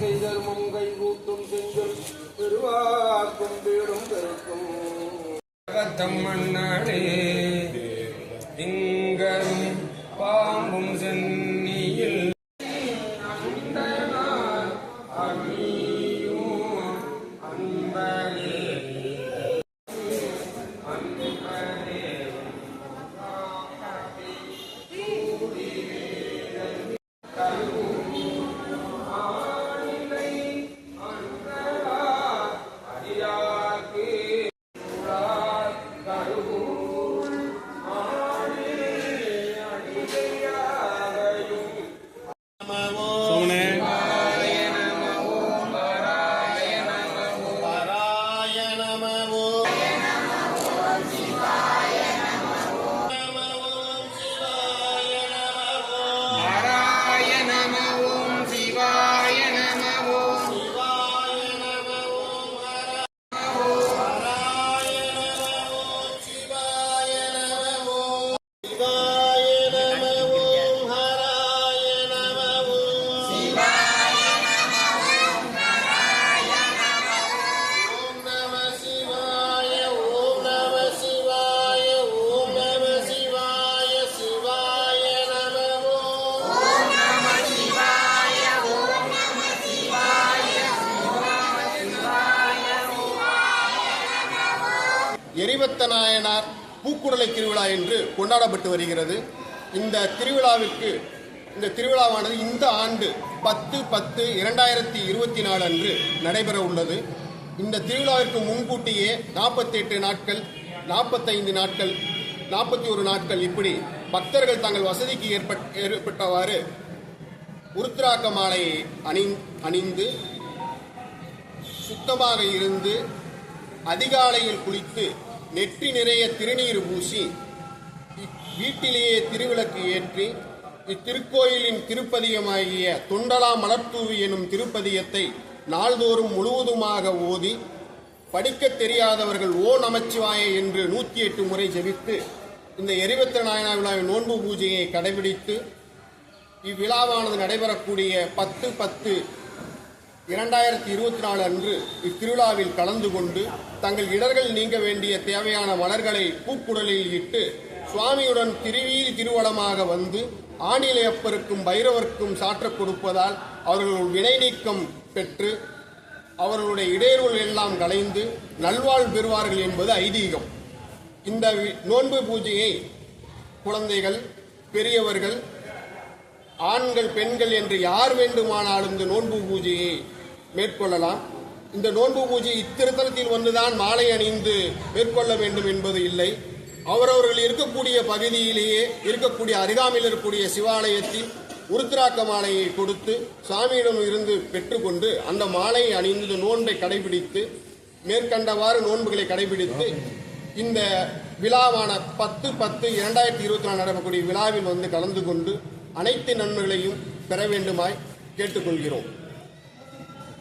தர்மம் கைகூட்டும் செஞ்சொல் பெருவாக்கும் வீடும் பெருக்கும். தம் மண்ணாடே எரிவத்த நாயனார் பூக்குடலை திருவிழா என்று கொண்டாடப்பட்டு வருகிறது. இந்த திருவிழாவிற்கு இந்த திருவிழாவானது இந்த ஆண்டு பத்து பத்து இரண்டாயிரத்தி இருபத்தி நாலு அன்று நடைபெற உள்ளது. இந்த திருவிழாவிற்கு முன்கூட்டியே நாற்பத்தெட்டு நாட்கள் நாற்பத்தைந்து நாட்கள் நாற்பத்தி ஒரு நாட்கள் இப்படி பக்தர்கள் தங்கள் வசதிக்கு ஏற்பட் ஏற்பட்டவாறு உருத்திராக்க மாலையை அணி அணிந்து சுத்தமாக இருந்து அதிகாலையில் குளித்து நெற்றி நிறைய திருநீர் பூசி வீட்டிலேயே திருவிளக்கு ஏற்றி இத்திருக்கோயிலின் திருப்பதியமாகிய தொண்டலா மலர்த்தூவி எனும் திருப்பதியத்தை நாள்தோறும் முழுவதுமாக ஓதி படிக்கத் தெரியாதவர்கள் ஓ நமச்சிவாய என்று நூற்றி எட்டு முறை ஜெபித்து இந்த எரிபத்திர நாயனா விழாவின் நோன்பு பூஜையை கடைபிடித்து இவ்விழாவானது நடைபெறக்கூடிய பத்து பத்து இரண்டாயிரத்தி இருபத்தி நாலு அன்று இத்திருவிழாவில் கலந்து கொண்டு தங்கள் இடர்கள் நீங்க வேண்டிய தேவையான மலர்களை பூக்குடலில் இட்டு சுவாமியுடன் திருவீதி திருவளமாக வந்து ஆணிலையப்பருக்கும் பைரவர்க்கும் சாற்றக் கொடுப்பதால் அவர்கள் வினை நீக்கம் பெற்று அவர்களுடைய இடையூறுகள் எல்லாம் கலைந்து நல்வாழ்வு பெறுவார்கள் என்பது ஐதீகம். இந்த வி- நோன்பு பூஜையை குழந்தைகள் பெரியவர்கள் ஆண்கள் பெண்கள் என்று யார் வேண்டுமானாலும் இந்த நோன்பு பூஜையை மேற்கொள்ளலாம். இந்த நோன்பு பூஜை இத்திருத்தலத்தில் வந்துதான் மாலை அணிந்து மேற்கொள்ள வேண்டும் என்பது இல்லை. அவரவர்கள் இருக்கக்கூடிய பகுதியிலேயே இருக்கக்கூடிய அருகாமையில் இருக்கக்கூடிய சிவாலயத்தில் உருத்திராக்க மாலையை கொடுத்து சாமியிடம் இருந்து பெற்றுக்கொண்டு அந்த மாலையை அணிந்து நோன்பை கடைபிடித்து மேற்கண்டவாறு நோன்புகளை கடைபிடித்து இந்த விழாவான பத்து பத்து இரண்டாயிரத்தி இருபத்தி நாலு நடக்கக்கூடிய விழாவில் வந்து கலந்து கொண்டு அனைத்து நன்மைகளையும் பெற வேண்டுமாய் கேட்டுக்கொள்கிறோம்.